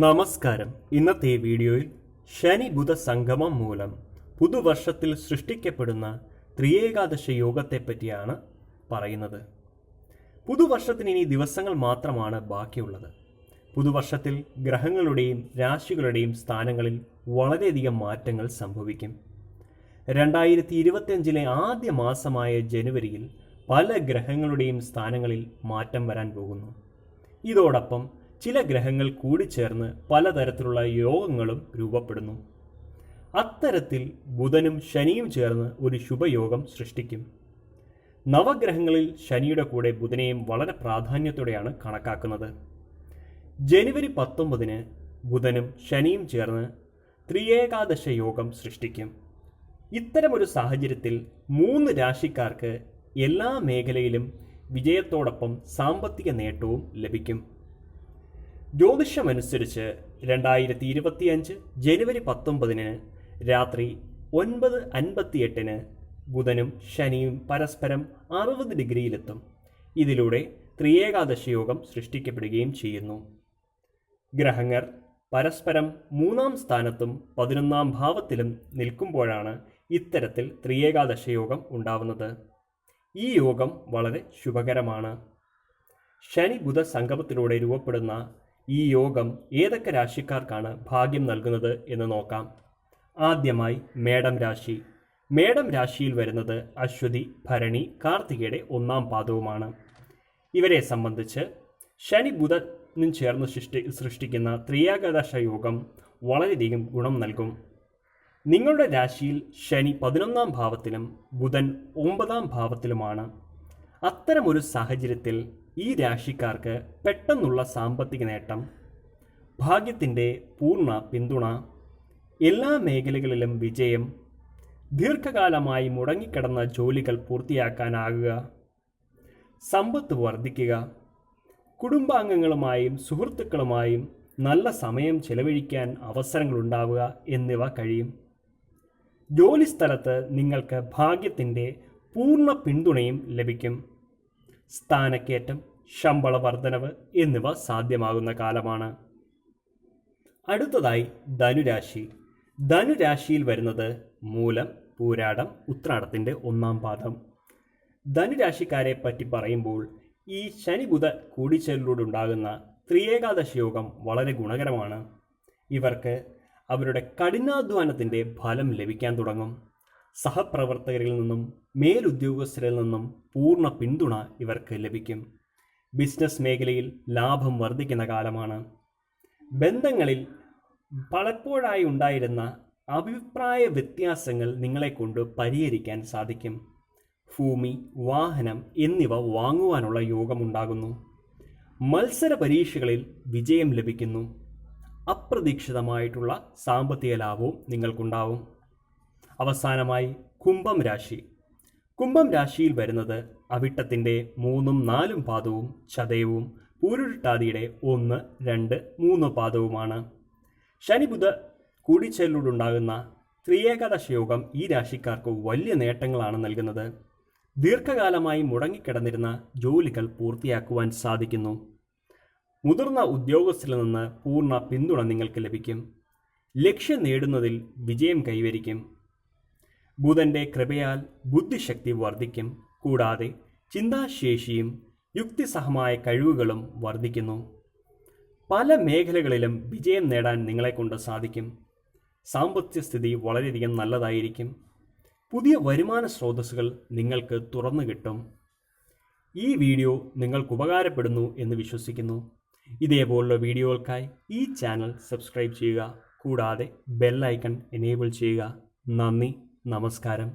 നമസ്കാരം. ഇന്നത്തെ വീഡിയോയിൽ ശനി ബുധ സംഗമം മൂലം പുതുവർഷത്തിൽ സൃഷ്ടിക്കപ്പെടുന്ന ത്രിയേകാദശ യോഗത്തെ പറ്റിയാണ് പറയുന്നത്. പുതുവർഷത്തിന് ഇനി ദിവസങ്ങൾ മാത്രമാണ് ബാക്കിയുള്ളത്. പുതുവർഷത്തിൽ ഗ്രഹങ്ങളുടെയും രാശികളുടെയും സ്ഥാനങ്ങളിൽ വളരെയധികം മാറ്റങ്ങൾ സംഭവിക്കും. രണ്ടായിരത്തി ഇരുപത്തിയഞ്ചിലെ ആദ്യ മാസമായ ജനുവരിയിൽ പല ഗ്രഹങ്ങളുടെയും സ്ഥാനങ്ങളിൽ മാറ്റം വരാൻ പോകുന്നു. ഇതോടൊപ്പം ചില ഗ്രഹങ്ങൾ കൂടിച്ചേർന്ന് പലതരത്തിലുള്ള യോഗങ്ങളും രൂപപ്പെടുന്നു. അത്തരത്തിൽ ബുധനും ശനിയും ചേർന്ന് ഒരു ശുഭയോഗം സൃഷ്ടിക്കും. നവഗ്രഹങ്ങളിൽ ശനിയുടെ കൂടെ ബുധനെയും വളരെ പ്രാധാന്യത്തോടെയാണ് കണക്കാക്കുന്നത്. ജനുവരി പത്തൊമ്പതിന് ബുധനും ശനിയും ചേർന്ന് ത്രിയേകാദശ യോഗം സൃഷ്ടിക്കും. ഇത്തരമൊരു സാഹചര്യത്തിൽ മൂന്ന് രാശിക്കാർക്ക് എല്ലാ മേഖലയിലും വിജയത്തോടൊപ്പം സാമ്പത്തിക നേട്ടവും ലഭിക്കും. ജ്യോതിഷമനുസരിച്ച് രണ്ടായിരത്തി ഇരുപത്തിയഞ്ച് ജനുവരി പത്തൊമ്പതിന് രാത്രി ഒൻപത് അൻപത്തിയെട്ടിന് ബുധനും ശനിയും പരസ്പരം അറുപത് ഡിഗ്രിയിലെത്തും. ഇതിലൂടെ ത്രിയേകാദശി യോഗം സൃഷ്ടിക്കപ്പെടുകയും ചെയ്യുന്നു. ഗ്രഹങ്ങൾ പരസ്പരം മൂന്നാം സ്ഥാനത്തും പതിനൊന്നാം ഭാവത്തിലും നിൽക്കുമ്പോഴാണ് ഇത്തരത്തിൽ ത്രിയേകാദശ യോഗം ഉണ്ടാവുന്നത്. ഈ യോഗം വളരെ ശുഭകരമാണ്. ശനി ബുധ സംഗമത്തിലൂടെ രൂപപ്പെടുന്ന ഈ യോഗം ഏതൊക്കെ രാശിക്കാർക്കാണ് ഭാഗ്യം നൽകുന്നത് എന്ന് നോക്കാം. ആദ്യമായി മേടം രാശി. മേടം രാശിയിൽ വരുന്നത് അശ്വതി ഭരണി കാർത്തികയുടെ ഒന്നാം പാദവുമാണ്. ഇവരെ സംബന്ധിച്ച് ശനി ബുധനും ചേർന്ന് സൃഷ്ടി സൃഷ്ടിക്കുന്ന ത്രിയാകദശ യോഗം വളരെയധികം ഗുണം നൽകും. നിങ്ങളുടെ രാശിയിൽ ശനി പതിനൊന്നാം ഭാവത്തിലും ബുധൻ ഒമ്പതാം ഭാവത്തിലുമാണ്. അത്തരമൊരു സാഹചര്യത്തിൽ ഈ രാശിക്കാർക്ക് പെട്ടെന്നുള്ള സാമ്പത്തിക നേട്ടം ഭാഗ്യത്തിന്റെ പൂർണ പിന്തുണ എല്ലാ മേഖലകളിലും വിജയം ദീർഘകാലമായി മുടങ്ങിക്കിടന്ന ജോലികൾ പൂർത്തിയാക്കാനാകുക സമ്പത്ത് വർദ്ധിക്കുക കുടുംബാംഗങ്ങളുമായും സുഹൃത്തുക്കളുമായും നല്ല സമയം ചെലവഴിക്കാൻ അവസരങ്ങളുണ്ടാവുക എന്നിവ കഴിയും. ജോലിസ്ഥലത്ത് നിങ്ങൾക്ക് ഭാഗ്യത്തിന്റെ പൂർണ പിന്തുണയും ലഭിക്കും. സ്ഥാനക്കയറ്റം ശമ്പള വർധനവ് എന്നിവ സാധ്യമാകുന്ന കാലമാണ്. അടുത്തതായി ധനുരാശി. ധനുരാശിയിൽ വരുന്നത് മൂലം പൂരാടം ഉത്രാടത്തിന്റെ ഒന്നാം പാദം. ധനുരാശിക്കാരെ പറ്റി പറയുമ്പോൾ ഈ ശനി ബുധ കൂടിച്ചേരലിലൂടെ ഉണ്ടാകുന്ന ത്രിയേകാദശ യോഗം വളരെ ഗുണകരമാണ്. ഇവർക്ക് അവരുടെ കഠിനാധ്വാനത്തിന്റെ ഫലം ലഭിക്കാൻ തുടങ്ങും. സഹപ്രവർത്തകരിൽ നിന്നും മേലുദ്യോഗസ്ഥരിൽ നിന്നും പൂർണ പിന്തുണ ഇവർക്ക് ലഭിക്കും. ബിസിനസ് മേഖലയിൽ ലാഭം വർദ്ധിക്കുന്ന കാലമാണ്. ബന്ധങ്ങളിൽ പലപ്പോഴായി ഉണ്ടായിരുന്ന അഭിപ്രായ വ്യത്യാസങ്ങൾ നിങ്ങളെക്കൊണ്ട് പരിഹരിക്കാൻ സാധിക്കും. ഭൂമി വാഹനം എന്നിവ വാങ്ങുവാനുള്ള യോഗമുണ്ടാകുന്നു. മത്സര പരീക്ഷകളിൽ വിജയം ലഭിക്കുന്നു. അപ്രതീക്ഷിതമായിട്ടുള്ള സാമ്പത്തിക ലാഭവും നിങ്ങൾക്കുണ്ടാവും. അവസാനമായി കുംഭം രാശി. കുംഭം രാശിയിൽ വരുന്നത് അവിട്ടത്തിന്റെ മൂന്നും നാലും പാദവും ചതയവും പൂരുരുട്ടാതിയുടെ ഒന്ന് രണ്ട് മൂന്ന് പാദവുമാണ്. ശനിബുധ കൂടിച്ചേരലോടുണ്ടാകുന്ന ത്രിയേകാദശ യോഗം ഈ രാശിക്കാർക്ക് വലിയ നേട്ടങ്ങളാണ് നൽകുന്നത്. ദീർഘകാലമായി മുടങ്ങിക്കിടന്നിരുന്ന ജോലികൾ പൂർത്തിയാക്കുവാൻ സാധിക്കുന്നു. മുതിർന്ന ഉദ്യോഗസ്ഥരിൽ നിന്ന് പൂർണ പിന്തുണ നിങ്ങൾക്ക് ലഭിക്കും. ലക്ഷ്യം നേടുന്നതിൽ വിജയം കൈവരിക്കും. ബുധന്റെ കൃപയാൽ ബുദ്ധിശക്തി വർദ്ധിക്കും കൂടാതെ ചിന്താശേഷിയും യുക്തിസഹമായ കഴിവുകളും വർദ്ധിക്കുന്നു പല മേഖലകളിലും വിജയം നേടാൻ നിങ്ങളെക്കൊണ്ട് സാധിക്കും. സാമ്പത്തിക സ്ഥിതി വളരെയധികം നല്ലതായിരിക്കും. പുതിയ വരുമാന സ്രോതസ്സുകൾ നിങ്ങൾക്ക് തുറന്നു കിട്ടും. ഈ വീഡിയോ നിങ്ങൾക്ക് ഉപകാരപ്പെടുന്നു എന്ന് വിശ്വസിക്കുന്നു. ഇതേപോലുള്ള വീഡിയോകൾക്കായി ഈ ചാനൽ സബ്സ്ക്രൈബ് ചെയ്യുക കൂടാതെ ബെല്ലൈക്കൺ എനേബിൾ ചെയ്യുക. നന്ദി. നമസ്കാരം.